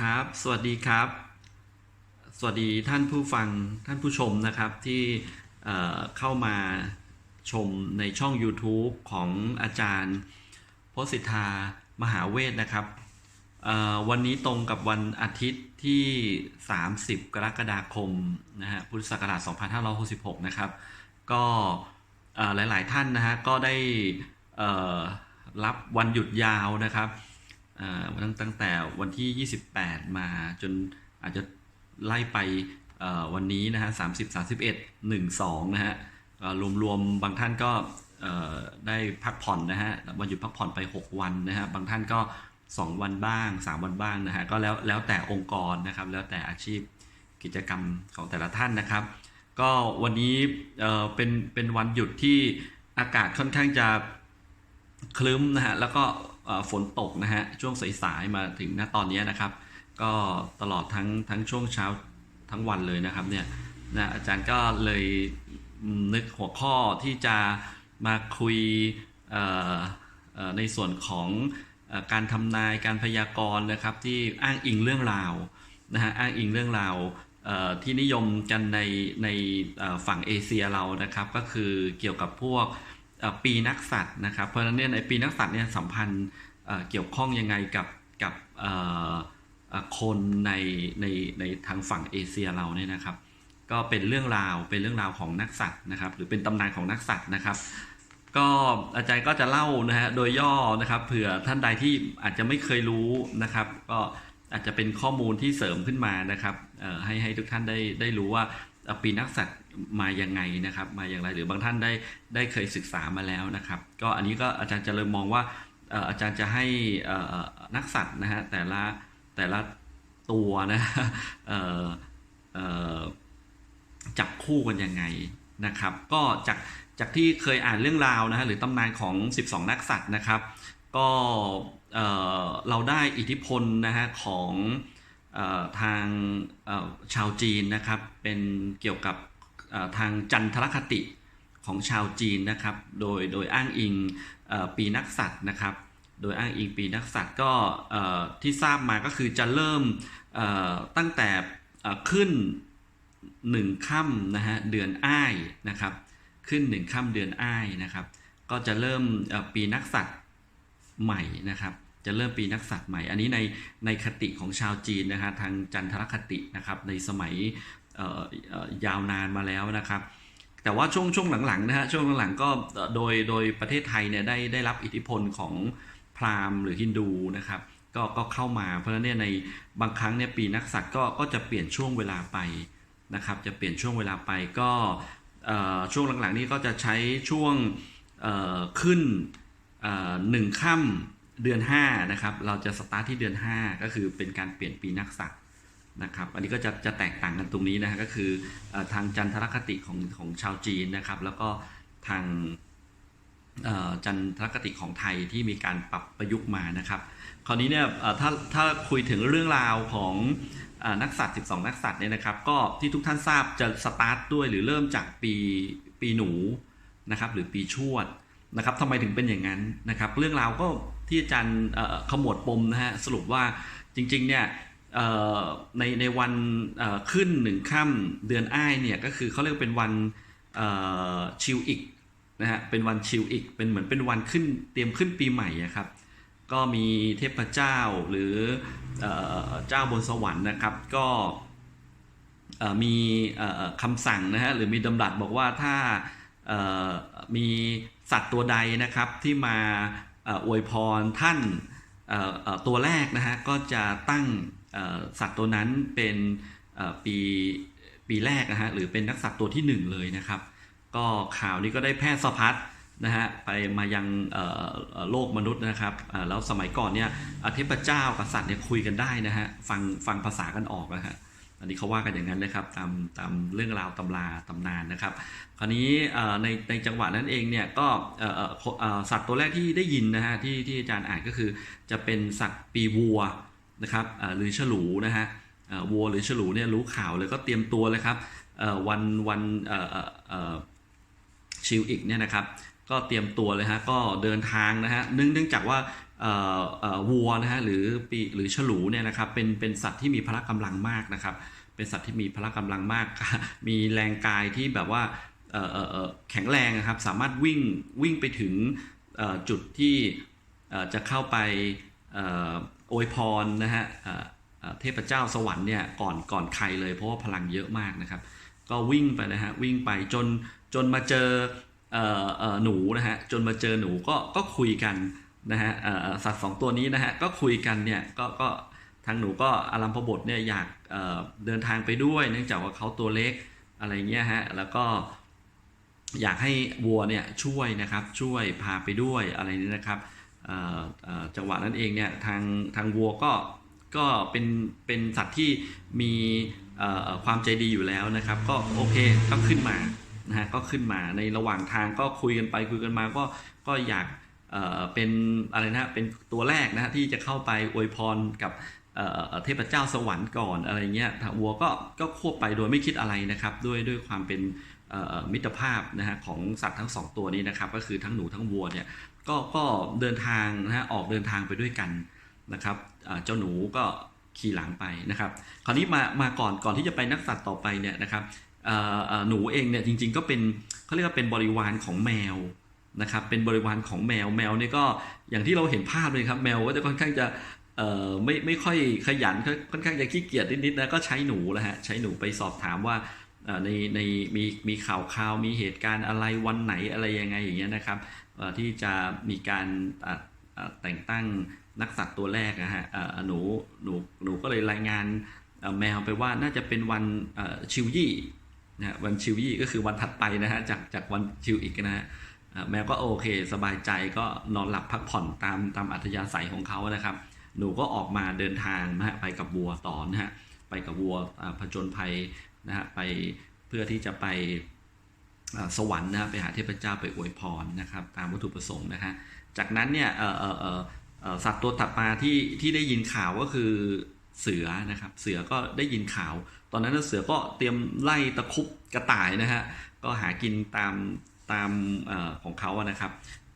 ครับ สวัสดีครับ สวัสดีท่านผู้ฟังท่านผู้ชมนะครับที่เเข้ามาชมในช่อง YouTube ของอาจารย์พสิทธามหาเวทนะครับ วันนี้ตรงกับวันอาทิตย์ที่ 30 กรกฎาคมนะฮะพุทธศักราช 2566 นะครับ ก็หลาย ๆ ท่านนะฮะก็ได้รับวันหยุดยาวนะครับ ตั้งตั้งแต่วันที่ 28 มาจนอาจจะไล่ไปวันนี้นะฮะ30 31 1 2นะฮะเอ่อรวมๆบางท่านก็ได้พักผ่อนนะฮะวันหยุดพักผ่อนไป 6 วันนะฮะบางท่านก็ 2 วันบ้าง 3 วันบ้างนะฮะก็แล้วแล้วแต่องค์กรนะครับแล้วแต่อาชีพกิจกรรมของแต่ละท่านนะครับ ก็วันนี้เป็นเป็นวันหยุดที่อากาศค่อนข้างจะคลึ้มนะฮะแล้วก็ ฝนตกนะฮะช่วงสายๆมาถึงณตอนนี้นะครับ ก็ตลอดทั้งทั้งช่วงเช้าทั้งวันเลยนะครับเนี่ยนะอาจารย์ก็เลยนึกหัวข้อที่จะมาคุยในส่วนของอการทำนายการพยากรณ์นะครับ ที่อ้างอิงเรื่องราวนะฮะอ้างอิงเรื่องราวที่นิยมกันในในฝั่งเอเชียเรานะครับ ก็คือเกี่ยวกับพวก ปีนักสัตว์นะครับเพราะฉะนั้นเนี่ยในปีนักสัตว์เนี่ยสัมพันธ์เกี่ยวข้องยังไงกับกับคนในในในทางฝั่งเอเชียเราเนี่ยนะครับ ก็เป็นเรื่องราวเป็นเรื่องราวของนักสัตว์นะครับ หรือเป็นตำนานของนักสัตว์นะครับ ก็อาจารย์ก็จะเล่านะฮะโดยย่อนะครับ เผื่อท่านใดที่อาจจะไม่เคยรู้นะครับ ก็อาจจะเป็นข้อมูลที่เสริมขึ้นมานะครับให้ให้ทุกท่านได้ได้รู้ว่าปีนักสัตว์ มายังไงนะครับ มาอย่างไรหรือบางท่านได้ได้เคยศึกษามาแล้วนะครับ ก็อันนี้ก็อาจารย์จะเลยมองว่าอาจารย์จะให้นักสัตว์นะฮะแต่ละแต่ละตัวนะจับคู่กันยังไงนะครับ ก็จากจากที่เคยอ่านเรื่องราวนะฮะหรือตำนานของ 12 นักสัตว์นะครับ ก็เอ่อเราได้อิทธิพลนะฮะของออทางชาวจีนนะครับเป็นเกี่ยวกับ ทางจันทรคติของชาวจีนนะครับ โดยโดยอ้างอิงอปีนักสัตว์นะครับ โดยอ้างอิงปีนักสัตว์ก็ที่ทราบมาก็คือจะเริ่มตั้งแต่ขึ้นหนึ่งค่ำนะฮะเดือนอ้ายนะครับ ขึ้นหนึ่งค่ำเดือนอ้ายนะครับ ก็จะเริ่มปีนักสัตว์ใหม่นะครับ จะเริ่มปีนักสัตว์ใหม่ อันนี้ในในคติของชาวจีนนะฮะทางจันทรคตินะครับในสมัย ยาวนานมาแล้วนะครับ แต่ว่าช่วงช่วงหลังๆนะฮะช่วงหลังๆก็โดยโดยประเทศไทยเนี่ยได้ได้รับอิทธิพลของพราหมณ์หรือฮินดูนะครับก็ก็เข้ามาเพราะฉะนั้นเนี่ยในบางครั้งเนี่ยปีนักสัตว์ก็ก็จะเปลี่ยนช่วงเวลาไปนะครับ จะเปลี่ยนช่วงเวลาไปก็ช่วงหลังๆนี้ก็จะใช้ช่วงขึ้นหนึ่งค่ำเดือน5นะครับเราจะสตาร์ทที่เดือน 5 ก็คือเป็นการเปลี่ยนปีนักษัตริย์ นะครับ อันนี้ก็จะจะแตกต่างกันตรงนี้นะฮะก็คืออทางจันทรคติของของชาวจีนนะครับ แล้วก็ทางจันทรคติของไทยที่มีการปรับประยุกต์มานะครับ คราวนี้เนี่ยถ้าถ้าคุยถึงเรื่องราวของอนักสัตว์ 12 นักสัตว์เนี่ยนะครับ ก็ที่ทุกท่านทราบจะสตาร์ทด้วยหรือเริ่มจากปีปีหนูนะครับหรือปีชวดนะครับทำไมถึงเป็นอย่างนั้นนะครับ เรื่องราวก็ที่อาจารย์ขมวดปมนะฮะสรุปว่าจริงๆเนี่ย ในในวันขึ้นหนึ่งค่ำเดือนอ้ายเนี่ยก็คือเขาเรียกว่าเป็นวันชิวอีกนะฮะเป็นวันชิวอีกเป็นเหมือนเป็นวันขึ้นเตรียมขึ้นปีใหม่ครับ ก็มีเทพเจ้าหรือเอเจ้าบนสวรรค์นะครับ ก็มีคำสั่งนะฮะหรือมีดำรัสบอกว่าถ้ามีสัตว์ตัวใดนะครับที่มาอวยพรท่านตัวแรกนะฮะก็จะตั้ง สัตว์ตัวนั้นเป็นปีปีแรกนะฮะหรือเป็นนักสัตว์ตัวที่หนึ่งเลยนะครับ ก็ข่าวนี้ก็ได้แพร่สะพัดนะฮะไปมายังโลกมนุษย์นะครับแล้วสมัยก่อนเนี่ยเทพเจ้ากับสัตว์เนี่ยคุยกันได้นะฮะฟังฟังภาษากันออกนะฮะอันนี้เขาว่ากันอย่างนั้นนะครับตามตามเรื่องราวตำราตำนานนะครับ คราวนี้ในในจังหวะนั้นเองเนี่ยก็สัตว์ตัวแรกที่ได้ยินนะฮะที่ที่อาจารย์อ่านก็คือจะเป็นสัตว์ปีวัว นะครับหรือฉลูนะฮะวัวหรือฉลูเนี่ยรู้ข่าวเลยก็เตรียมตัวเลยครับวันวันชิลอีกเนี่ยนะครับก็เตรียมตัวเลยฮะก็เดินทางนะฮะเนื่องจากว่าวัวนะฮะหรือปีหรือฉลูเนี่ยนะครับเป็นเป็นสัตว์ที่มีพละกำลังมากนะครับ เป็นสัตว์ที่มีพละกำลังมาก มีแรงกายที่แบบว่าแข็งแรงนะครับสามารถวิ่งวิ่งไปถึงจุดที่จะเข้าไป อ่ออวยพรนะฮะเทพเจ้าสวรรค์เนี่ยก่อนก่อนใครเลยเพราะว่าพลังเยอะมากนะครับ ก็วิ่งไปนะฮะวิ่งไปจนจนมาเจอเอ่อเอหนูนะฮะจนมาเจอหนูก็ก็คุยกันนะฮะสัตว์สองตัวนี้นะฮะก็คุยกันเนี่ยก็ก็ทางหนูก็อารัมพบทเนี่ยอยากเเดินทางไปด้วย เนื่องจากว่าเขาตัวเล็กอะไรเงี้ยฮะแล้วก็อยากให้วัวเนี่ยช่วยนะครับช่วยพาไปด้วยอะไรนี้นะครับ จังหวะนั้นเองเนี่ยทางทางวัวก็ก็เป็นเป็นสัตว์ที่มีความใจดีอยู่แล้วนะครับ ก็โอเคก็ขึ้นมานะฮะก็ขึ้นมาในระหว่างทางก็คุยกันไปคุยกันมาก็ก็อยากเป็นอะไรนะเป็นตัวแรกนะฮะที่จะเข้าไปอวยพรกับเทพเจ้าสวรรค์ก่อนอะไรเงี้ยทางวัวก็ก็ควบไปโดยไม่คิดอะไรนะครับ ด้วยด้วยความเป็นมิตรภาพนะฮะของสัตว์ทั้งสองตัวนี้นะครับ ก็คือทั้งหนูทั้งวัวเนี่ยก็ก็เดินทางนะฮะออกเดินทางไปด้วยกันนะครับเจ้าหนูก็ขี่หลังไปนะครับ คราวนี้มามาก่อนก่อนที่จะไปนักสัตว์ต่อไปเนี่ยนะครับหนูเองเนี่ยจริงๆก็เป็นเขาเรียกว่าเป็นบริวารของแมวนะครับเป็นบริวารของแมวแมวเนี่ยก็อย่างที่เราเห็นภาพเลยครับแมวก็จะค่อนข้างจะไม่ไม่ค่อยขยันค่อนข้างจะขี้เกียจนิดๆนะก็ใช้หนูแหละฮะใช้หนูไปสอบถามว่าในในมีมีข่าวข่าวมีเหตุการณ์อะไรวันไหนอะไรยังไงอย่างเงี้ยนะครับ ที่จะมีการแต่งตั้งนักสัตว์ตัวแรกนะฮะหนูหนูหนูก็เลยรายงานแมวไปว่าน่าจะเป็นวันชิวยี่นะวันชิวยี่ก็คือวันถัดไปนะฮะจากจากวันชิวอีกนะฮะแมวก็โอเค สบายใจก็นอนหลับพักผ่อนตามตามอัธยาศัยของเขานะครับ หนูก็ออกมาเดินทางนะฮะไปกับวัวต่อนะฮะไปกับวัวผจญภัยนะฮะไปเพื่อที่จะไป สวรรค์นะไปหาเทพเจ้าไปอวยพรนะครับ ตามวัตถุประสงค์นะฮะจากนั้นเนี่ยสัตว์ตัวถัดมาที่ที่ได้ยินข่าวก็คือเสือนะครับ เสือก็ได้ยินข่าว ตอนนั้นเสือก็เตรียมไล่ตะคุบกระต่ายนะฮะก็หากินตามตามอของเขาอะนะครับ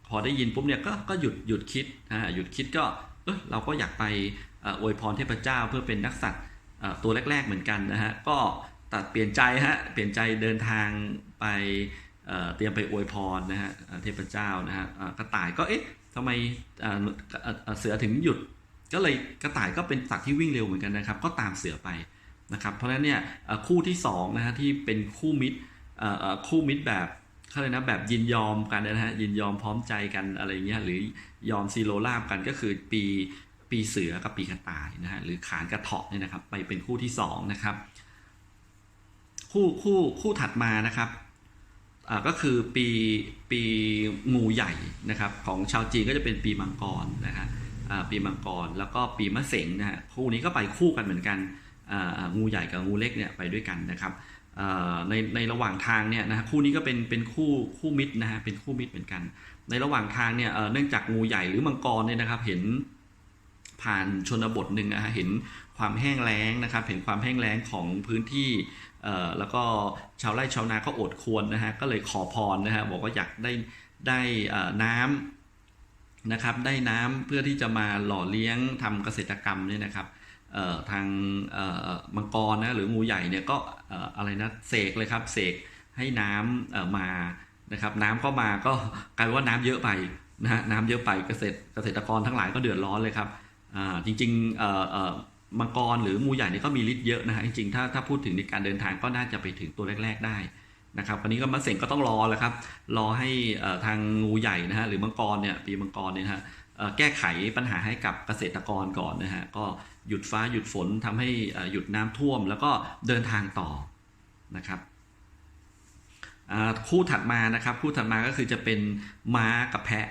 พอได้ยินปุ๊บเนี่ยก็ก็หยุดหยุดคิดนะฮะหยุดคิดก็เออเราก็อยากไปอวยพรเทพเจ้าเพื่อเป็นนักสัตว์ตัวแรก ๆเหมือนกันนะฮะก็ ตัดเปลี่ยนใจฮะเปลี่ยนใจเดินทางไปเเตรียมไปอวยพรนะฮะเทพเจ้านะฮะกระต่ายก็เอ๊ะทำไมเสือถึงหยุด ก็เลยกระต่ายก็เป็นสัตว์ที่วิ่งเร็วเหมือนกันนะครับ ก็ตามเสือไปนะครับเพราะฉะนั้นเนี่ยคู่ที่สองนะฮะที่เป็นคู่มิตรคู่มิตรแบบเขาเลยนะแบบยินยอมกันนะฮะยินยอมพร้อมใจกันอะไรเงี้ยหรือยอมซีโรราบกันก็คือปีปีเสือกับปีกระต่ายนะฮะหรือขานกระเถาะเนี่ยนะครับไปเป็นคู่ที่สองนะครับ คู่คู่คู่ถัดมานะครับก็คือปีปีงูใหญ่นะครับของชาวจีนก็จะเป็นปีมังกรนะฮะปีมังกรแล้วก็ปีมะเสงนะฮะคู่นี้ก็ไปคู่กันเหมือนกันงูใหญ่กับงูเล็กเนี่ยไปด้วยกันนะครับในในระหว่างทางเนี่ยนะฮะคู่นี้ก็เป็นเป็นคู่คู่มิตรนะฮะเป็นคู่มิตรเหมือนกัน ในระหว่างทางเนี่ยเนื่องจากงูใหญ่หรือมังกรเนี่ยนะครับเห็น ผ่านชนบทหนึ่งนะฮะเห็นความแห้งแล้งนะครับเห็นความแห้งแล้งของพื้นที่แล้วก็ชาวไร่ชาวนาก็อดควรนะฮะก็เลยขอพรนะฮะบอกว่าอยากได้ได้น้ำนะครับได้น้ำเพื่อที่จะมาหล่อเลี้ยงทำเกษตรกรรมเนี่ยนะครับทางมังกรนะหรืองูใหญ่เนี่ยก็อะไรนะเสกเลยครับเสกให้น้ำเอ่อมานะครับน้ำเข้ามาก็กลายเป็นว่าน้ำเยอะไปนะฮะน้ำเยอะไปเกษตรเกษตรกรทั้งหลายก็เดือดร้อนเลยครับ อ่าจริงๆเอ่อเอ่อมังกรหรืองูใหญ่เนี่ยก็มีฤทธิ์เยอะนะฮะจริงๆถ้าถ้าพูดถึงในการเดินทางก็น่าจะไปถึงตัวแรก ๆได้นะครับวันนี้ก็มาเสงก็ต้องรอแหล้วครับ รอให้ทางงูใหญ่นะฮะหรือมังกรเนี่ยปีมังกรเนี่ยฮะแก้ไขปัญหาให้กับเกษตรกรก่อนนะฮะก็หยุดฟ้าหยุดฝนทำให้หยุดน้ำท่วม แล้วก็เดินทางต่อนะครับคู่ถัดมานะครับคู่ถัดมาก็คือจะเป็นม้ากับแพะ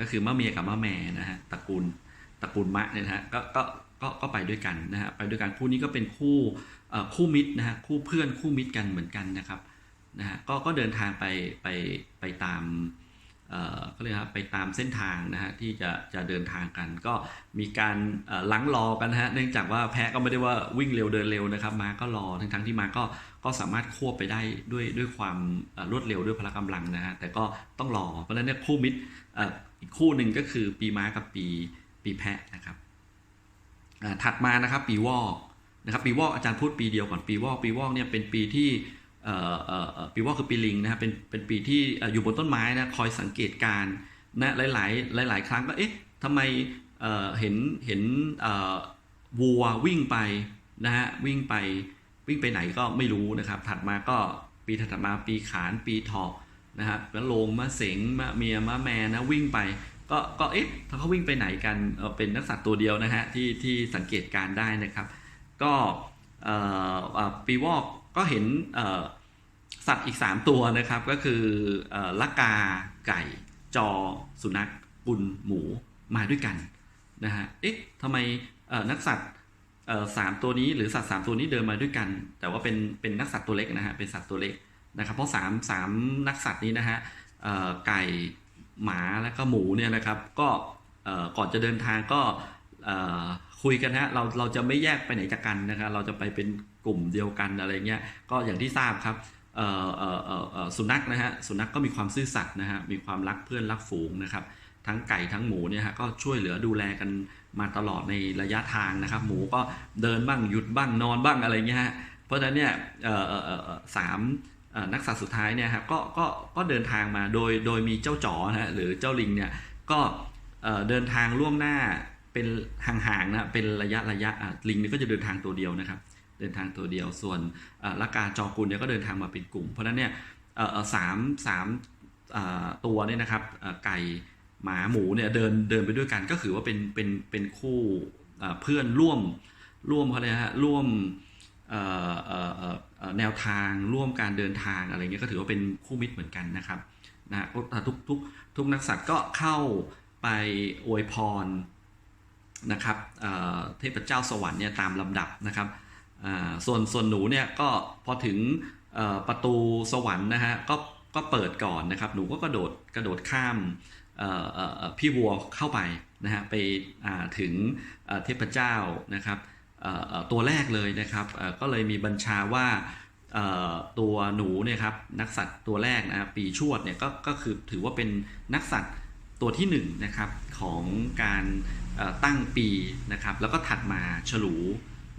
ก็คือมะเมียกับมะแม่นะฮะตระกูล ตระกูลมะเนี่ยนะฮะก็ก็ก็ก็ไปด้วยกันนะฮะไปด้วยกันคู่นี้ก็เป็นคู่คู่มิตรนะฮะคู่เพื่อนคู่มิตรกันเหมือนกันนะครับนะฮะก็ก็เดินทางไปไปไปตามเอ่อเขาเรียครับไปตามเส้นทางนะฮะที่จะจะเดินทางกัน ก็มีการเอ่อลังรอกันนะฮะเนื่องจากว่าแพะก็ไม่ได้ว่าวิ่งเร็วเดินเร็วนะครับมาก็รอทั้งทั้งที่มาก็ก็สามารถควบไปได้ด้วยด้วยความรวดเร็วด้วยพละกำลังนะฮะแต่ก็ต้องรอเพราะฉะนั้นเนี่ยคู่มิตรอ่อีกคู่หนึ่งก็คือปีม้ากับปี ปีแพะนะครับถัดมานะครับปีวอกนะครับปีวอกอาจารย์พูดปีเดียวก่อนปีวอกปีวอกเนี่ยเป็นปีที่ปีวอกคือปีลิงนะครับเป็นเป็นปีที่อยู่บนต้นไม้นะคอยสังเกตการณ์นะหลายๆหลาย ๆ ครั้งก็เอ๊ะทำไมเห็นเห็นวัววิ่งไปนะฮะวิ่งไปวิ่งไปไหนก็ไม่รู้นะครับ ถัดมาก็ปีถัดมาปีขานปีถาะนะครับแล้วโลงมะเสงมะเมียมะแมนะวิ่งไป ก็ก็เอ๊ะถ้าเขาวิ่งไปไหนกันเป็นนักสัตว์ตัวเดียวนะฮะที่ที่สังเกตการได้นะครับ ก็ปีวอกก็เห็นสัตว์อีก 3 ตัวนะครับก็คืออละกาไก่ จอ สุนัขปุนหมูมาด้วยกันนะฮะเอ๊ะทำไมนักสัตว์สามตัวนี้หรือสัตว์สามตัวนี้เดินมาด้วยกัน แต่ว่าเป็นเป็นนักสัตว์ตัวเล็กนะฮะเป็นสัตว์ตัวเล็กนะครับเพราะสามสามนักสัตว์นี้นะฮะไก่ หมาและก็หมูเนี่ยนะครับก็ก่อนจะเดินทางก็คุยกันฮะเราเราจะไม่แยกไปไหนจากกันนะครับเราจะไปเป็นกลุ่มเดียวกันอะไรเงี้ยก็อย่างที่ทราบครับสุนัขนะฮะสุนัขก็มีความซื่อสัตย์นะฮะมีความรักเพื่อนรักฝูงนะครับทั้งไก่ทั้งหมูเนี่ยฮะก็ช่วยเหลือดูแลกันมาตลอดในระยะทางนะครับ หมูก็เดินบ้างหยุดบ้างนอนบ้างอะไรเงี้ยฮะเพราะฉะนั้นเนี่ยสาม นักสัตว์สุดท้ายเนี่ยครับก็ก็ก็เดินทางมาโดยโดยมีเจ้าจ๋อนะฮะหรือเจ้าลิงเนี่ยก็เดินทางล่วงหน้าเป็นห่างๆนะเป็นระยะระยะลิงนี่ก็จะเดินทางตัวเดียวนะครับ เดินทางตัวเดียวส่วนละกาจอกุลเนี่ยก็เดินทางมาเป็นกลุ่ม เพราะนั้นเนี่ยสามสามตัวเนี่ยนะครับไก่หมาหมูเนี่ยเดินเดินไปด้วยกันก็คือว่าเป็นเป็นเป็นคู่เพื่อนร่วมร่วมเขาเลยฮะร่วม แนวทางร่วมการเดินทางอะไรเงี้ยก็ถือว่าเป็นคู่มิตรเหมือนกันนะครับนะทุกทุกทุกนักสัตว์ก็เข้าไปอวยพรนะครับเทพเจ้าสวรรค์เนี่ยตามลำดับนะครับส่วนส่วนหนูเนี่ยก็พอถึงประตูสวรรค์นะฮะก็ก็เปิดก่อนนะครับ หนูก็กระโดดกระโดดข้ามพี่วัวเข้าไปนะฮะไปถึงเทพเจ้านะครับ ตัวแรกเลยนะครับก็เลยมีบัญชาว่าตัวหนูเนี่ยครับนักสัตว์ตัวแรกนะครับปีชวดเนี่ยก็ก็คือถือว่าเป็นนักสัตว์ตัวที่หนึ่งนะครับของการตั้งปีนะครับแล้วก็ถัดมาฉลู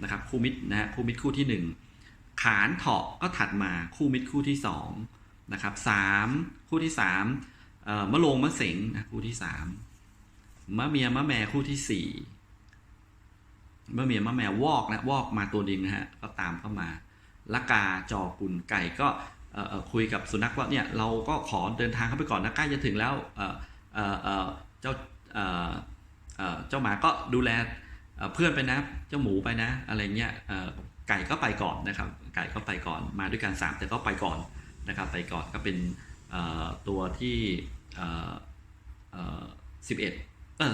นะครับคู่มิตรนะฮะคู่มิตรคู่ที่ 1 ขานเถาะก็ถัดมาคู่มิตรคู่ที่2นะครับสามคู่ที่3เอ่อมะโรงมะเสงนะคู่ที่ 3มะเมียมะแม่คู่ที่สี่ มะเมียมะแม่วอกนะวอกมาตัวดิงนะฮะก็ตามเข้ามาละกาจอกุลไก่ก็คุยกับสุนัขว่าเนี่ยเราก็ขอเดินทางเข้าไปก่อนนะใกล้จะถึงแล้วเจ้าเจ้าหมาก็ดูแลเพื่อนไปนะเจ้าหมูไปนะอะไรเงี้ยไก่ก็ไปก่อนนะครับไก่ก็ไปก่อนมาด้วยกันสามแต่ก็ไปก่อนนะครับไปก่อนก็เป็นตัวที่เอ่อเออสิบเอ็ด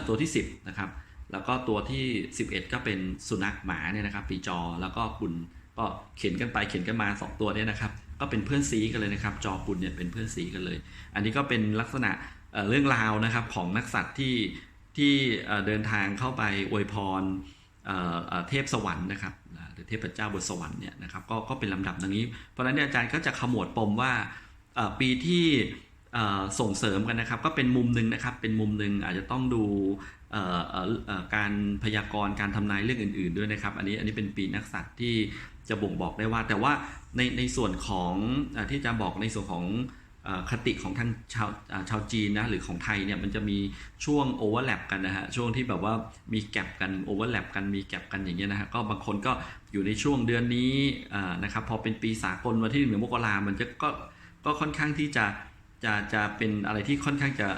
ตัวที่สิบนะครับ แล้วก็ตัวที่ 11 ก็เป็นสุนัขหมาเนี่ยนะครับปีจอแล้วก็ปุ่นก็เข็นกันไปเข็นกันมา 2 ตัวเนี่ยนะครับก็เป็นเพื่อนซีกันเลยนะครับ จอปุ่นเนี่ยเป็นเพื่อนซีกันเลย อันนี้ก็เป็นลักษณะเเรื่องราวนะครับของนักสัตว์ที่ที่เดินทางเข้าไปอวยพรเเเทพสวรรค์นะครับหรือเทพเจ้าบนสวรรค์เนี่ยนะครับก็ก็เป็นลำดับดังนี้ เพราะฉะนั้นอาจารย์ก็จะขมวดปมว่าปีที่ส่งเสริมกันนะครับ ก็เป็นมุมหนึ่งนะครับเป็นมุมหนึ่งอาจจะต้องดู การพยากรณ์การทำนายเรื่องอื่น ๆ ด้วยนะครับ อันนี้อันนี้เป็นปีนักสัตว์ที่จะบ่งบอกได้ว่า แต่ว่าในในส่วนของอที่จะบอกในส่วนของอคติของทางชาวชาวจีนนะหรือของไทยเนี่ยมันจะมีช่วงโอเวอร์แลปกันนะฮะช่วงที่แบบว่ามีแกลบกันโอเวอร์แลปกันมีแกลบกันอย่างเงี้ยนะฮะก็บางคนก็อยู่ในช่วงเดือนนี้นะครับพอเป็นปีสากลวันที่หนึ่งมกรามันจะก็ก็ค่อนข้างที่จะจะจะเป็นอะไรที่ค่อนข้างจะ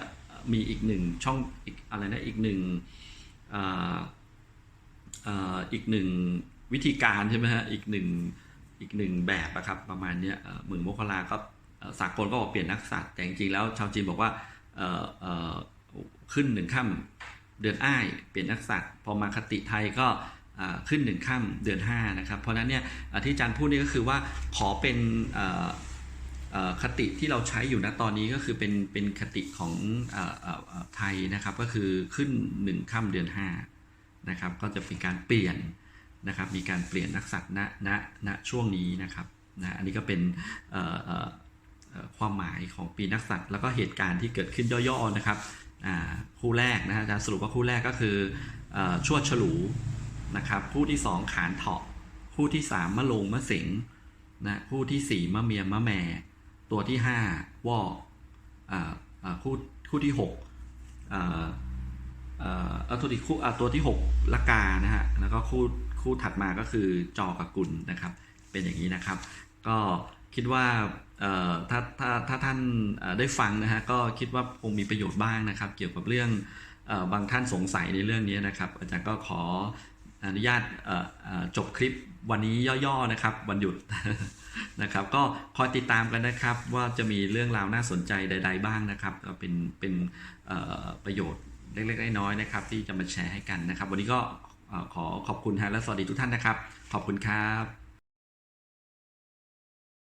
มีอีกหนึ่งช่องอีกอะไรนะอีกหนึ่งอีกหนึ่งวิธีการใช่ไหมฮะอีกหนึ่งอีกหนึ่งแบบอะครับประมาณนี้หมื่นมกราก็สากลก็บอกเปลี่ยนนักสัตว์แต่จริงๆแล้วชาวจีนบอกว่าขึ้นหนึ่งค่ำเดือนอ้ายเปลี่ยนนักสัตว์พอมาคติไทยก็ขึ้นหนึ่งค่ำเดือนห้านะครับเพราะนั้นเนี่ยที่อาจารย์พูดนี่ก็คือว่าขอเป็น คติที่เราใช้อยู่ณตอนนี้ก็คือเป็นเป็นคติของออไทยนะครับก็คือขึ้นหนึ่งค่ำเดือนห้านะครับก็จะเป็นการเปลี่ยนนะครับมีการเปลี่ยนนักษัตริย์ณณณช่วงนี้นะครับนะอันนี้ก็เป็นความหมายของปีนักษัตริย์แล้วก็เหตุการณ์ที่เกิดขึ้นย่อๆนะครับคู่แรกนะฮะอาจารย์สรุปว่าคู่แรกก็คืออชวดฉลูนะครับคู่ที่สองขานเถาะคู่ที่สามมะโรงมะเสงนะคู่ที่สี่มะเมียมะแม่ ตัวที่ห้าวอกอ่าอ่าคู่คู่ที่หกอ่าเอ่อเอาตัวที่คู่อ่าตัวที่หกละกานะฮะแล้วก็คู่คู่ถัดมาก็คือจอกับกุลนะครับ เป็นอย่างนี้นะครับ ก็คิดว่าเอ่อถ้าถ้าถ้าท่านอ่อได้ฟังนะฮะก็คิดว่าคงมีประโยชน์บ้างนะครับ เกี่ยวกับเรื่องเอ่อบางท่านสงสัยในเรื่องนี้นะครับ อาจารย์ก็ขอ อนุญาตจบคลิปวันนี้ย่อๆนะครับวันหยุดนะครับ ก็คอยติดตามกันนะครับว่าจะมีเรื่องราวน่าสนใจใด ๆ บ้างนะครับก็เป็นเป็นประโยชน์เล็กๆน้อยๆนะครับ ที่จะมาแชร์ให้กันนะครับ วันนี้ก็ขอขอบคุณฮะและสวัสดีทุกท่านนะครับ ขอบคุณครับ